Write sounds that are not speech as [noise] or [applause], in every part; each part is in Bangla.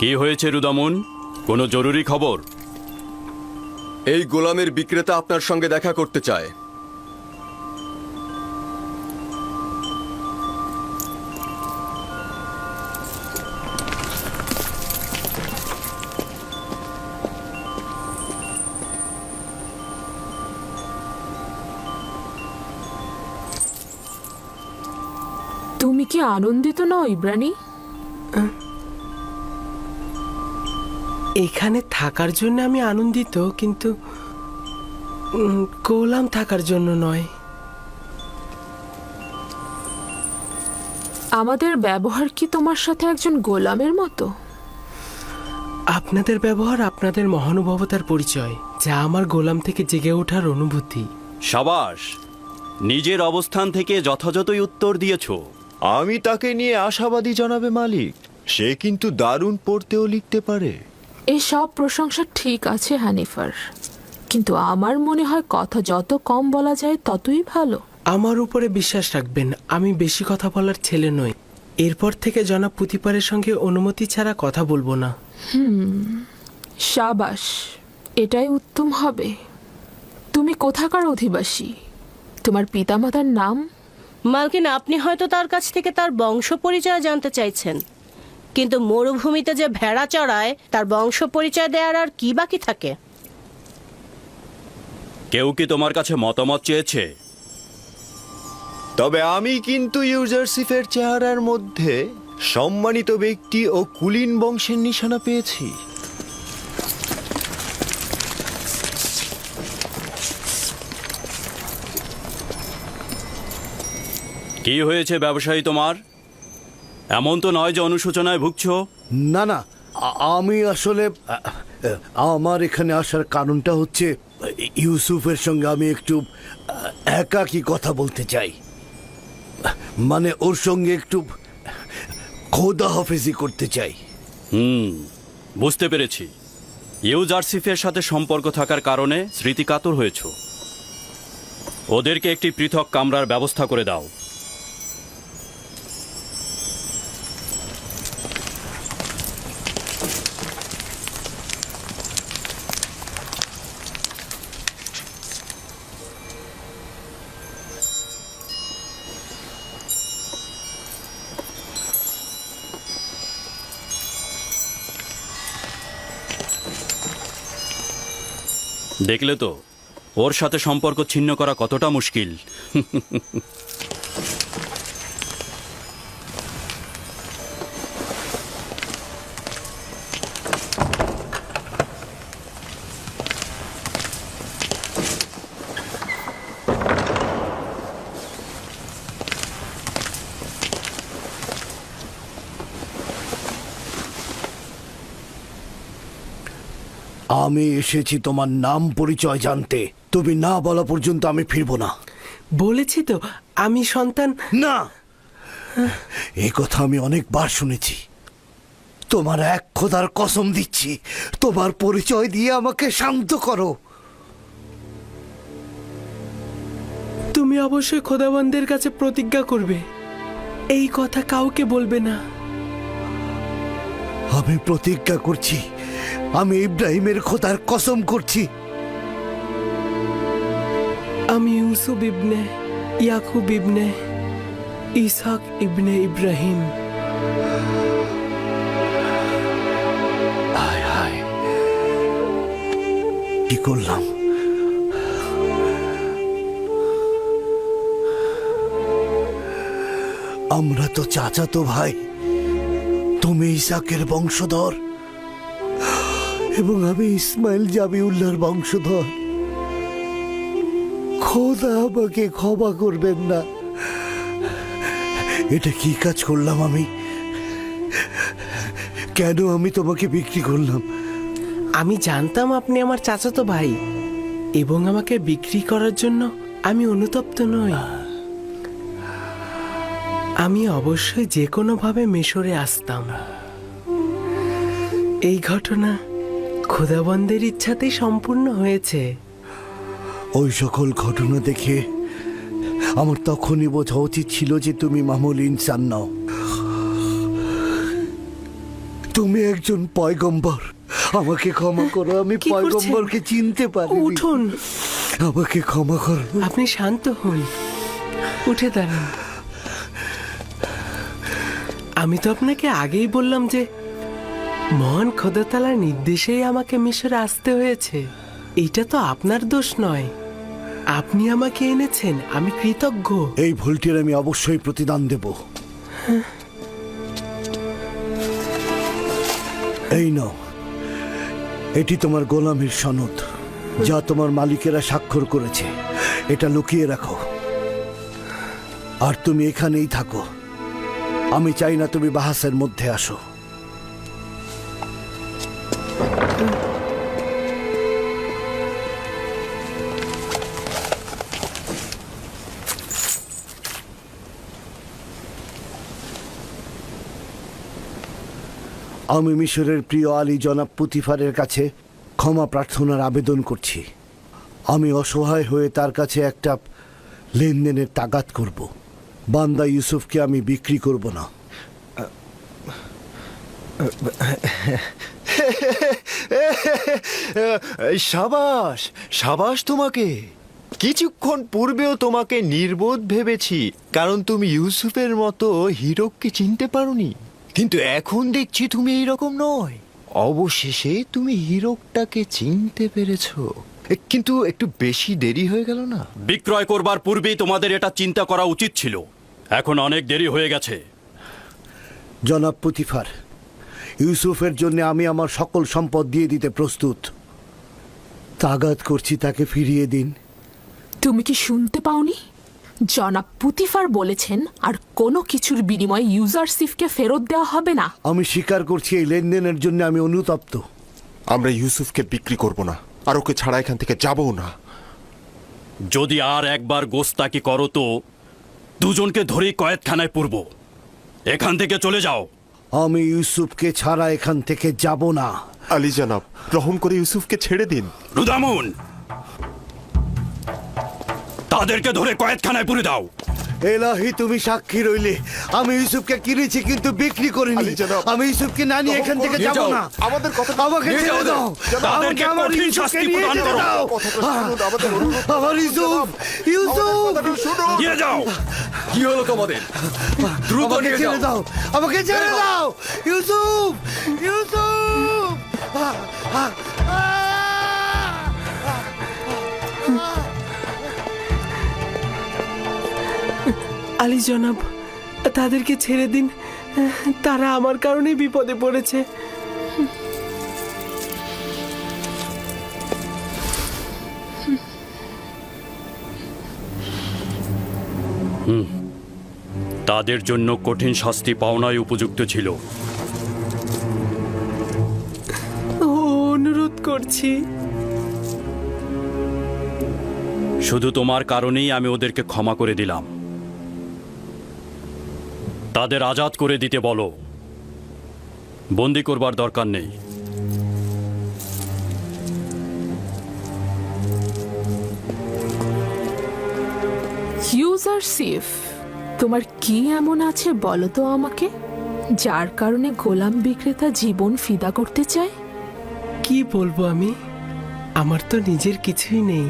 কি হয়েছে রুদামুন? কোনো জরুরি খবর? এই গোলামের বিক্রেতা আপনার সঙ্গে দেখা করতে চায়। তুমি কি আনন্দিত নও ইব্রানি? এখানে থাকার জন্য আমি আনন্দিত কিন্তু গোলাম থাকার জন্য নয়। আমাদের ব্যবহার কি তোমার সাথে একজন গোলামের মতো? আপনাদের ব্যবহার আপনাদের মহানুভবতার পরিচয় যা আমার গোলাম থেকে জেগে ওঠার অনুভূতি। সাবাস নিজের অবস্থান থেকে যথাযথই উত্তর দিয়েছ। আমি তাকে নিয়ে আশাবাদী জনাবে মালিক সে কিন্তু দারুণ পড়তেও লিখতে পারে। এই সব প্রশংসা ঠিক আছে হানিফার। কিন্তু আমার মনে হয় কথা যত কম বলা যায় ততই ভালো। আমার উপরে বিশ্বাস রাখবেন আমি বেশি কথা বলার ছেলে নই। এরপর থেকে জনাব পুতিপারের সঙ্গে অনুমতি ছাড়া কথা বলব না। হুম সাবাস এটাই উত্তম হবে। তুমি কোথাকার অধিবাসী? তোমার পিতামাতার নাম? মালকিন আপনি হয়তো তার কাছ থেকে তার বংশ পরিচয় জানতে চাইছেন। কিন্তু মরুভূমিতে যে ভেড়া চড়ায় তার বংশ পরিচয় দেওয়ার আর কি বাকি থাকে? কেউ কি তোমার কাছে মতামত চেয়েছে? তবে আমি কিন্তু ইউজারসিফের চেহারার মধ্যে সম্মানিত ব্যক্তি ও কুলিন বংশের নিশানা পেয়েছি। কি হয়েছে ব্যবসায়ী তোমার? এমন তো নয় যে অনুশোচনায় ভুগছ? না না। আমি আসলে আমার এখানে আসার কারণটা হচ্ছে ইউসুফের সঙ্গে আমি একটু একাকী কথা বলতে চাই। মানে ওর সঙ্গে একটু খোদা হাফেজি করতে চাই। হুম বুঝতে পেরেছি। ইউ জার্সিফের সাথে সম্পর্ক থাকার কারণে স্মৃতিকাতর হয়েছ। ওদেরকে একটি পৃথক কামরার ব্যবস্থা করে দাও। দেখলে তো ওর সাথে সম্পর্ক ছিন্ন করা কতটা মুশকিল। আমি এসেছি তোমার নাম পরিচয় জানতে। তুমি না বলা পর্যন্ত আমি ফিরবো না। বলেছি তো আমি সন্তান। না! এ কথা আমি অনেকবার শুনেছি। তোমার এক খোদার কসম দিচ্ছি। তোমার পরিচয় দিয়ে আমাকে শান্ত করো। তুমি অবশ্যই খোদাবন্দের কাছে প্রতিজ্ঞা করবে। এই কথা কাউকে বলবে না। আমি প্রতিজ্ঞা করছি। আমি ইব্রাহিমের খোদার কসম করছি। আমি ইউসুফ ইবনে ইয়াকুব ইবনে ইসাক ইবনে ইব্রাহিম। কি করলাম? আমরা তো চাচাতো ভাই। তুমি ইসাকের বংশধর। এবং আমি ইসমাইল জাবিউল্লাহর বংশধর। খোদা আমাকে ক্ষমা করবেন না। এটা কি কাজ করলাম আমি? কেন আমি তোমাকে বিক্রি করলাম? আমি জানতাম আপনি আমার চাচাতো ভাই, এবং আমাকে বিক্রি করার জন্য আমি অনুতপ্ত নই। আমি অবশ্যই যে কোনোভাবে মিশরে আসতাম। এই ঘটনা খোদাবন্দের ইচ্ছাতেই সম্পূর্ণ হয়েছে। ওই সকল ঘটনা দেখে আমার তখনই বোঝা উচিত ছিল যে তুমি মামুল ইনসান নও। তুমি একজন পয়গম্বর। আমাকে ক্ষমা করো আমি কি করছেন? পয়গম্বরকে চিনতে পারি উঠুন। আমাকে ক্ষমা করো। আপনি শান্ত হন। উঠে দাঁড়ান। আমি তো আপনাকে আগেই বললাম যে মহান খোদাতালার নির্দেশেই আমাকে মিশরে আসতে হয়েছে। এটা তো আপনার দোষ নয়। আপনি আমাকে এনেছেন, আমি কৃতজ্ঞ। এই ভুলটির আমি অবশ্যই প্রতিদান দেব। এই নাও। এটি তোমার গোলামের সনদ, যা তোমার মালিকেরা স্বাক্ষর করেছে। এটা লুকিয়ে রাখো। আর তুমি এখানেই থাকো। আমি চাই না তুমি বাহাসের মধ্যে আসো। আমি মিশরের প্রিয় আলী জনাব পুতিফারের কাছে ক্ষমা প্রার্থনার আবেদন করছি। আমি অসহায় হয়ে তার কাছে একটা লেনদেনের তাগাত করব। বান্দা ইউসুফকে আমি বিক্রি করব না। সাবাস সাবাস তোমাকে। কিছুক্ষণ পূর্বেও তোমাকে নির্বোধ ভেবেছি, কারণ তুমি ইউসুফের মতো হিরককে চিনতে পারোনি। কিন্তু এখন দেখছি তুমি এইরকম নয়। অবশেষে তুমি হিরকটাকে চিনতে পেরেছ। কিন্তু একটু বেশি দেরি হয়ে গেল না? বিক্রয় করবার পূর্বেই তোমাদের এটা চিন্তা করা উচিত ছিল। এখন অনেক দেরি হয়ে গেছে। জনাব পুতিফার ইউসুফের জন্য আমি আমার সকল সম্পদ দিয়ে দিতে প্রস্তুত। তাগাত করছি তাকে ফিরিয়ে দিন। তুমি কি শুনতে পাওনি? জনাব পুতিফার বলেছেন আর কোনো কিছুর বিনিময়ে ইউজারশিপকে ফেরত দেওয়া হবে না। আমি স্বীকার করছি এই লেনদেনের জন্য আমি অনুতপ্ত। আমরা ইউসুফকে বিক্রি করব না আর ওকে ছাড়া এখান থেকে যাবও না। যদি আর একবার গোস্তাকি করো তো দুজনকে ধরেই কয়েদখানায় পূর্ব। এখান থেকে চলে যাও। আমি ইউসুফকে ছাড়া এখান থেকে যাব না। আলী জানাব রহম করে ইউসুফকে ছেড়ে দিন। রুদামুন! তাদেরকে ধরে কয়েদখানায় পুরে দাও। এলাহি তুমি সাক্ষী রইলে। আমি ইউসুফকে কিনেছি কিন্তু বিক্রি করিনি। আমি ইউসুফকে না নিয়ে এখান থেকে যাব না। আমাদের কথা আমাকে ছেড়ে দাও। তাদেরকে আমাকে আমার কঠিন ইউসুফকে শাস্তি নিয়ে প্রদান যেতে করো। দাও। কথাটা আমাদের অনুরোধ আমার ইউসুফ ইউসুফ! নিয়ে যাও। কি হলো তোমাদের? দ্রুত নিয়ে ছেড়ে দাও। আমাকে ছেড়ে দাও। ইউসুফ! ইউসুফ! আলী জনাব তাদেরকে ছেড়ে দিন। তারা আমার কারণেই বিপদে পড়েছে। তাদের জন্য কঠিন শাস্তি পাওনায় উপযুক্ত ছিল। অনুরোধ করছি। শুধু তোমার কারণেই আমি ওদেরকে ক্ষমা করে দিলাম। তাদের আজাদ করে দিতে বলো। বন্দি করবার দরকার নেই। ইউজারশিপ তোমার কি এমন আছে বলো তো আমাকে? যার কারণে গোলাম বিক্রেতা জীবন ফিদা করতে চায়? কি বলব আমি? আমার তো নিজের কিছুই নেই।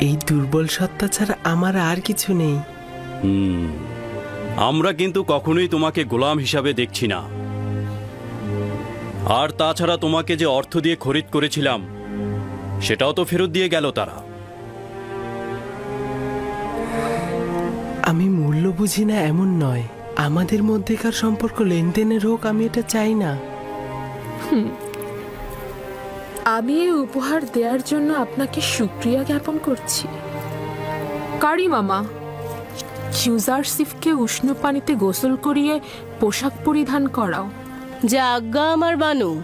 এই দুর্বল সত্তা ছাড়া আমার আর কিছু নেই। হুম। আমরা কিন্তু কখনোই তোমাকে গোলাম হিসাবে দেখছি না। আর তাছাড়া তোমাকে যে অর্থ দিয়ে খরিদ করেছিলাম সেটাও তো ফেরত দিয়ে গেল তারা। আমি মূল্য বুঝি না এমন নয়। আমাদের মধ্যেকার সম্পর্ক লেনদেনের হোক আমি এটা চাই না। আমি এই উপহার দেওয়ার জন্য আপনাকে সুক্রিয়া জ্ঞাপন করছি। কারি মামা ইউজারশিপকে উষ্ণ পানিতে গোসল করিয়ে পোশাক পরিধান করাও। যা আজ্ঞা আমার বানু।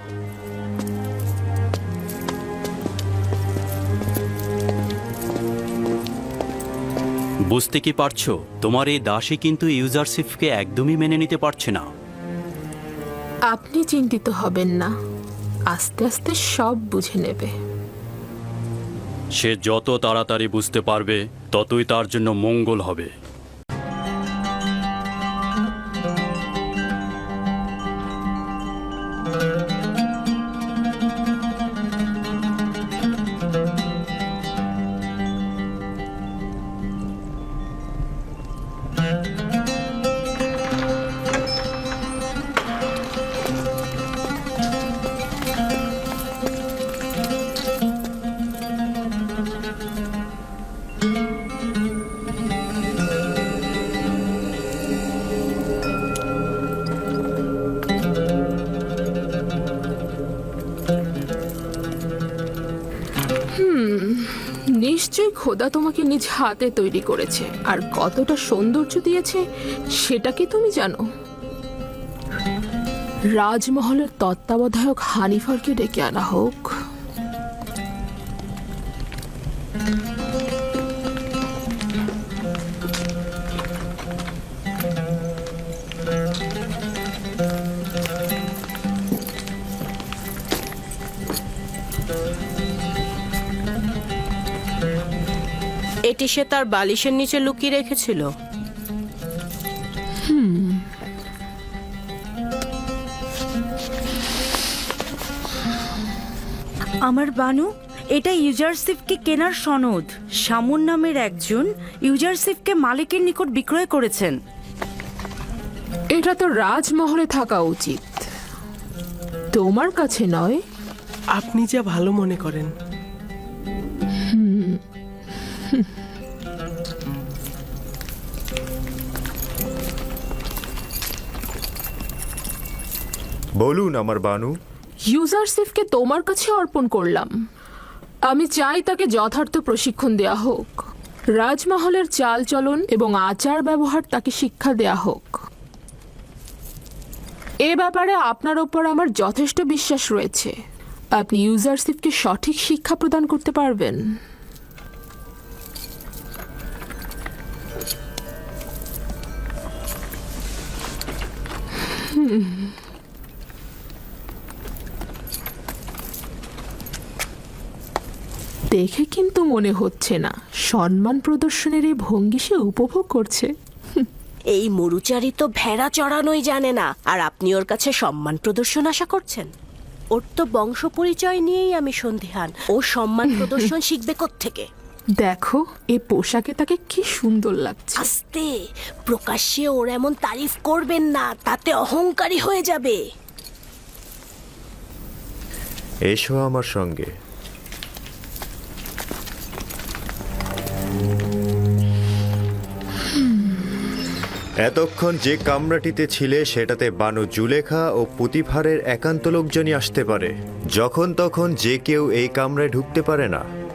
বুঝতে কি পারছ? তোমার এই দাসী কিন্তু ইউজারশিপকে একদমই মেনে নিতে পারছে না। আপনি চিন্তিত হবেন না। আস্তে আস্তে সব বুঝে নেবে। সে যত তাড়াতাড়ি বুঝতে পারবে ততই তার জন্য মঙ্গল হবে। খোদা তোমাকে নিজ হাতে তৈরি করেছে। আর কতটা সৌন্দর্য দিয়েছে সেটা কি তুমি জানো। রাজমহলের তত্ত্বাবধায়ক হানিফারকে ডেকে আনা হোক। এটি সে তার বালিশের নিচে লুকিয়ে রেখেছিল। আমার বানু এটা ইউজারশিপকে কেনার সনদ। শামুন নামের একজন ইউজারশিপকে মালিকের নিকট বিক্রয় করেছেন। এটা তো রাজমহলে থাকা উচিত। তোমার কাছে নয়? আপনি যা ভালো মনে করেন। [laughs] বলুন আমার বানু। ইউজার ইউজারসিফকে তোমার কাছে অর্পণ করলাম। আমি চাই তাকে যথার্থ প্রশিক্ষণ দেয়া হোক। রাজমহলের চালচলন এবং আচার ব্যবহার তাকে শিক্ষা দেয়া হোক। এ ব্যাপারে আপনার ওপর আমার যথেষ্ট বিশ্বাস রয়েছে। আপনি ইউজারসিফকে সঠিক শিক্ষা প্রদান করতে পারবেন। দেখে কিন্তু মনে হচ্ছে না সম্মান প্রদর্শনের এই ভঙ্গি সে উপভোগ করছে। এই মরুচারি তো ভেড়া চড়ানোই জানে না। আর আপনি ওর কাছে সম্মান প্রদর্শন আশা করছেন? ওর তো বংশ পরিচয় নিয়েই আমি সন্ধিহান। ও সম্মান প্রদর্শন [laughs] শিখবে থেকে দেখো এই পোশাকে তাকে কি সুন্দর লাগছে। আস্তে প্রকাশ্যে ওর এমন তারিফ করবেন না তাতে অহংকারী হয়ে যাবে। এসো আমার সঙ্গে। এতক্ষণ যে কামরাটিতে ছিলে সেটাতে বানু জুলেখা ও পুতিফারের একান্ত লোকজনই আসতে পারে। যখন তখন যে কেউ এই কামরায় ঢুকতে পারে না।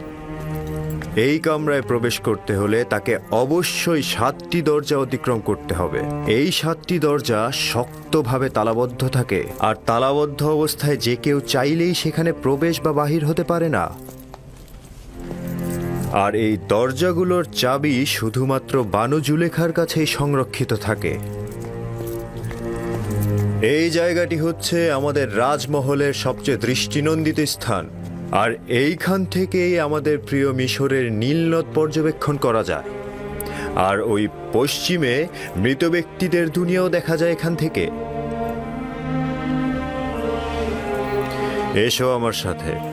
এই কামরায় প্রবেশ করতে হলে তাকে অবশ্যই সাতটি দরজা অতিক্রম করতে হবে। এই সাতটি দরজা শক্তভাবে তালাবদ্ধ থাকে, আর তালাবদ্ধ অবস্থায় যে কেউ চাইলেই সেখানে প্রবেশ বা বাহির হতে পারে না। আর এই দরজাগুলোর চাবি শুধুমাত্র বানু জুলেখার কাছেই সংরক্ষিত থাকে। এই জায়গাটি হচ্ছে আমাদের রাজমহলের সবচেয়ে দৃষ্টিনন্দিত স্থান। আর এইখান থেকেই আমাদের প্রিয় মিশরের নীলনদ পর্যবেক্ষণ করা যায়। আর ওই পশ্চিমে মৃত ব্যক্তিদের দুনিয়াও দেখা যায় এখান থেকে। এসো আমার সাথে।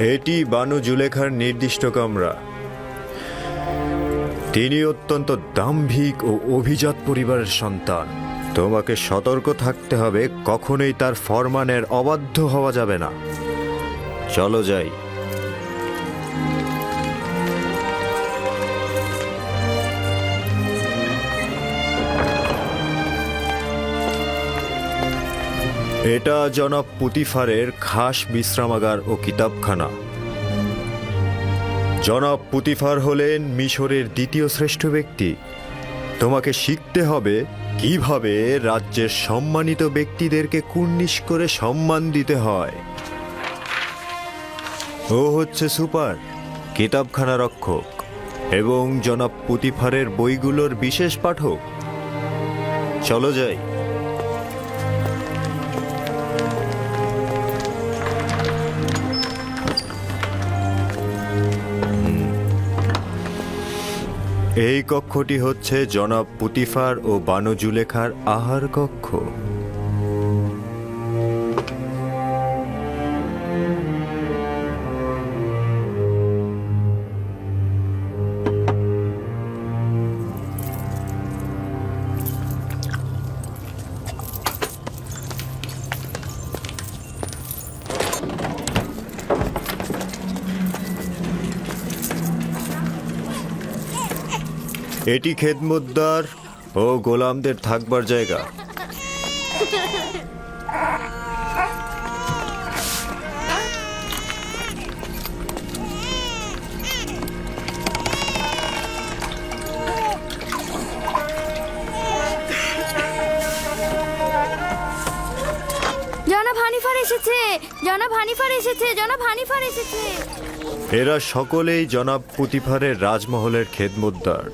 এটি বানু জুলেখার নির্দিষ্ট কামরা। তিনি অত্যন্ত দাম্ভিক ও অভিজাত পরিবারের সন্তান। তোমাকে সতর্ক থাকতে হবে, কখনোই তার ফরমানের অবাধ্য হওয়া যাবে না। চলো যাই। এটা জনাব পুতিফারের খাস বিশ্রামাগার ও কিতাবখানা। জনাব পুতিফার হলেন মিশরের দ্বিতীয় শ্রেষ্ঠ ব্যক্তি। তোমাকে শিখতে হবে কীভাবে রাজ্যের সম্মানিত ব্যক্তিদেরকে কুর্নিশ করে সম্মান দিতে হয়। ও হচ্ছে সুপার, কিতাবখানা রক্ষক এবং জনাব পুতিফারের বইগুলোর বিশেষ পাঠক। চলো যাই। এই কক্ষটি হচ্ছে জনাব পুতিফার ও বানু জুলেখার আহার কক্ষ। এটি খেদমুদ্দার ও গোলামদের থাকবার জায়গা। জনাব হানিফার এসেছে জনাব হানিফার এসেছে জনাব হানিফার এসেছে। এরা সকলেই জনাব পুতিফারের রাজমহলের খেদমদ্দার।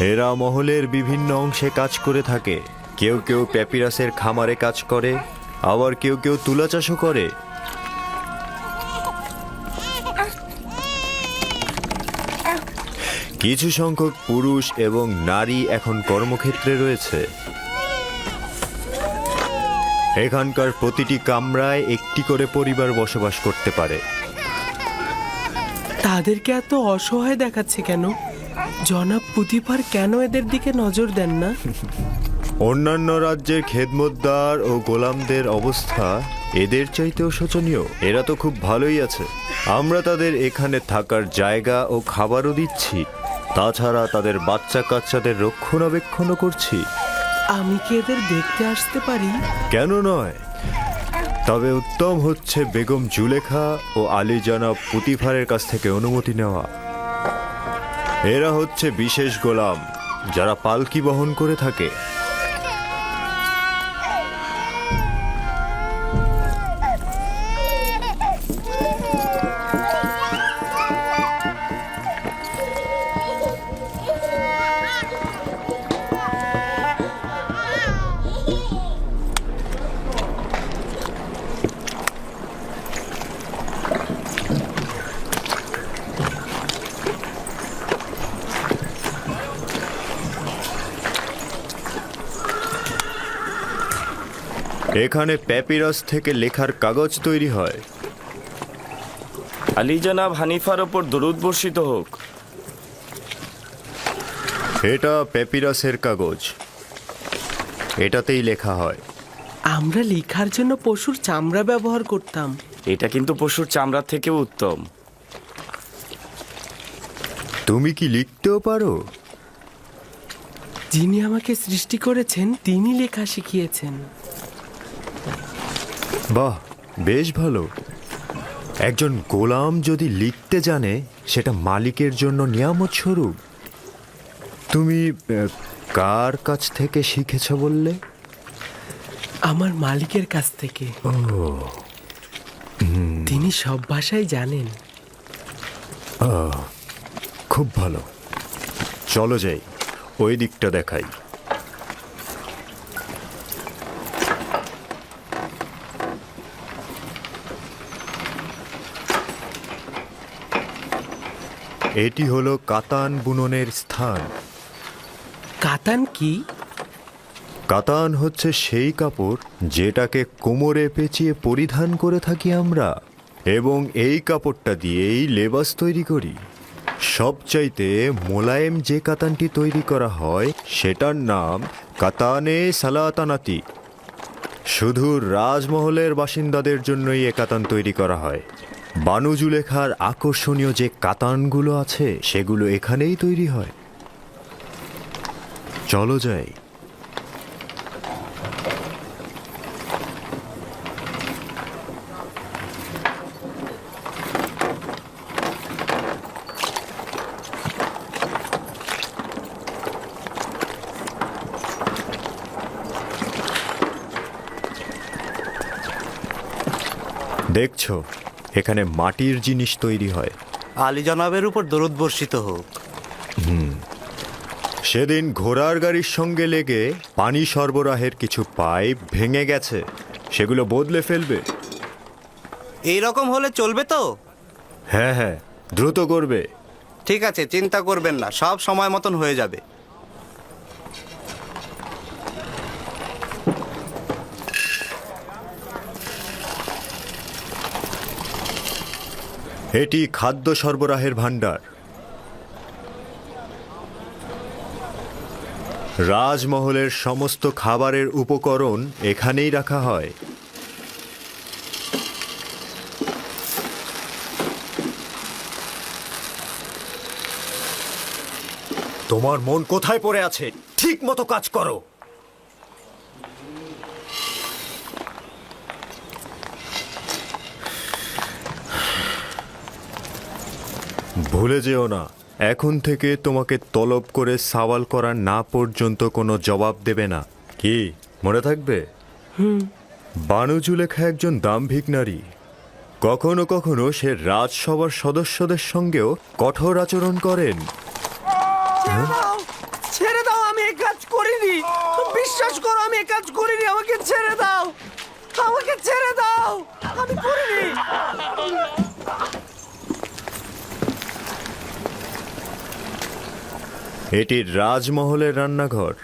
এরা মহলের বিভিন্ন অংশে কাজ করে থাকে। কেউ কেউ প্যাপিরাসের খামারে কাজ করে, আবার কেউ কেউ তুলা চাষও করে। কিছু সংখ্যক পুরুষ এবং নারী এখন কর্মক্ষেত্রে রয়েছে। এখানকার প্রতিটি কামরায় একটি করে পরিবার বসবাস করতে পারে। তাদেরকে এত অসহায় দেখাচ্ছে কেন? জনাব পুতিপার কেন এদের দিকে নজর দেন না? অন্যান্য রাজ্যের খেদমদ্দার ও গোলামদের অবস্থা এদের চাইতেও শোচনীয়। এরা তো খুব ভালোই আছে। আমরা তাদের এখানে থাকার জায়গা ও খাবারও দিচ্ছি। তাছাড়া তাদের বাচ্চা কাচ্চাদের রক্ষণাবেক্ষণও করছি। আমি কি এদের দেখতে আসতে পারি? কেন নয়? তবে উত্তম হচ্ছে বেগম জুলেখা ও আলী জনাব পুতিফারের কাছ থেকে অনুমতি নেওয়া। এরা হচ্ছে বিশেষ গোলাম যারা পালকি বহন করে থাকে। এখানে প্যাপিরাস থেকে লেখার কাগজ তৈরি হয়। আলী জনাব হানিফার ওপর দরুদ বর্ষিত হোক। এটা প্যাপিরাসের কাগজ। এটাতেই লেখা হয়। আমরা লেখার জন্য পশুর চামড়া ব্যবহার করতাম। এটা কিন্তু পশুর চামড়ার থেকেও উত্তম। তুমি কি লিখতেও পারো? যিনি আমাকে সৃষ্টি করেছেন তিনি লেখা শিখিয়েছেন। বাহ বেশ ভালো। একজন গোলাম যদি লিখতে জানে সেটা মালিকের জন্য নিয়ামত স্বরূপ। তুমি কার কাছ থেকে শিখেছ বললে? আমার মালিকের কাছ থেকে। তিনি সব ভাষাই জানেন। খুব ভালো। চলো যাই ওই দিকটা দেখাই। এটি হলো কাতান বুননের স্থান। কাতান কি? কাতান হচ্ছে সেই কাপড় যেটাকে কোমরে পেঁচিয়ে পরিধান করে থাকি আমরা এবং এই কাপড়টা দিয়েই লেবাস তৈরি করি। সবচাইতে মোলায়েম যে কাতানটি তৈরি করা হয় সেটার নাম কাতানে সালাতানাতি। শুধু রাজমহলের বাসিন্দাদের জন্যই এ কাতান তৈরি করা হয়। বানুজুলেখার আকর্ষণীয় যে কাতানগুলো আছে সেগুলো এখানেই তৈরি হয়। চলো যাই। দেখছ? এখানে মাটির জিনিস তৈরি হয়। আলী জনাবের উপর দরুদ বর্ষিত হোক। সেদিন ঘোড়ার গাড়ির সঙ্গে লেগে পানি সরবরাহের কিছু পাইপ ভেঙে গেছে। সেগুলো বদলে ফেলবে। এই রকম হলে চলবে তো? হ্যাঁ হ্যাঁ দ্রুত করবে। ঠিক আছে চিন্তা করবেন না সব সময় মতন হয়ে যাবে। এটি খাদ্য সরবরাহের ভাণ্ডার। রাজমহলের সমস্ত খাবারের উপকরণ এখানেই রাখা হয়। তোমার মন কোথায় পড়ে আছে? ঠিক মতো কাজ করো। ভুলে যেও না। এখন থেকে তোমাকে তলব করে সওয়াল করা না পর্যন্ত কোনো জবাব দেবে না। কি মনে থাকবে? বানু জুলেখা একজন দাম্ভিক নারী। কখনো কখনো সে রাজসভার সদস্যদের সঙ্গেও কঠোর আচরণ করেন। ছেড়ে দাও আমি এই কাজ করিনি। বিশ্বাস করো আমি কাজ করিনি আমাকে ছেড়ে দাও। আমাকে ছেড়ে দাও আমি করিনি। এটি রাজমহলের রান্নাঘর।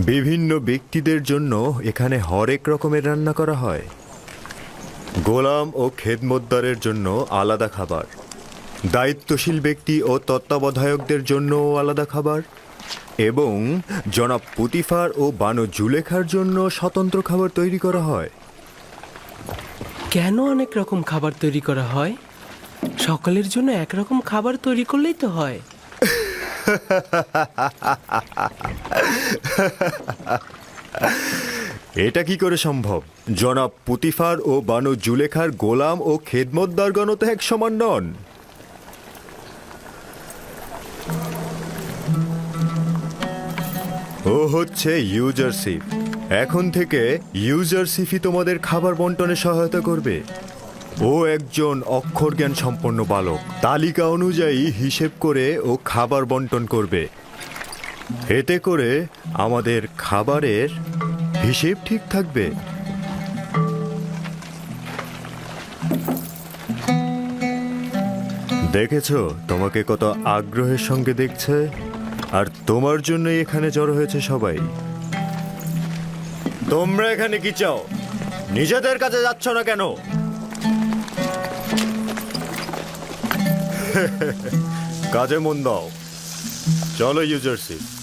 বিভিন্ন ব্যক্তিদের জন্য এখানে হরেক রকমের রান্না করা হয়। গোলাম ও খেদমদ্দারের জন্য আলাদা খাবার। দায়িত্বশীল ব্যক্তি ও তত্ত্বাবধায়কদের জন্যও আলাদা খাবার। এবং জনাব পুতিফার ও বানু জুলেখার জন্য স্বতন্ত্র খাবার তৈরি করা হয়। কেন অনেক রকম খাবার তৈরি করা হয়? সকলের জন্য একরকম খাবার তৈরি করলেই তো হয়। এটা কি করে সম্ভব? জনাব পুতিফার ও বানু জুলেখার গোলাম ও খেদমদ্দারগণ তো এক সমান নন। ও হচ্ছে ইউজারশিপ এখন থেকে ইউজারশিপই তোমাদের খাবার বন্টনে সহায়তা করবে। ও একজন অক্ষর জ্ঞান সম্পন্ন বালক। তালিকা অনুযায়ী হিসেব করে ও খাবার বন্টন করবে। এতে করে আমাদের খাবারের হিসেব ঠিক থাকবে। দেখেছ? তোমাকে কত আগ্রহের সঙ্গে দেখছে। আর তোমার জন্যই এখানে জড়ো হয়েছে সবাই। তোমরা এখানে কি চাও? নিজেদের কাছে যাচ্ছ না কেন? [laughs] কাজে মন দাও। চলো ইউজারশিপ।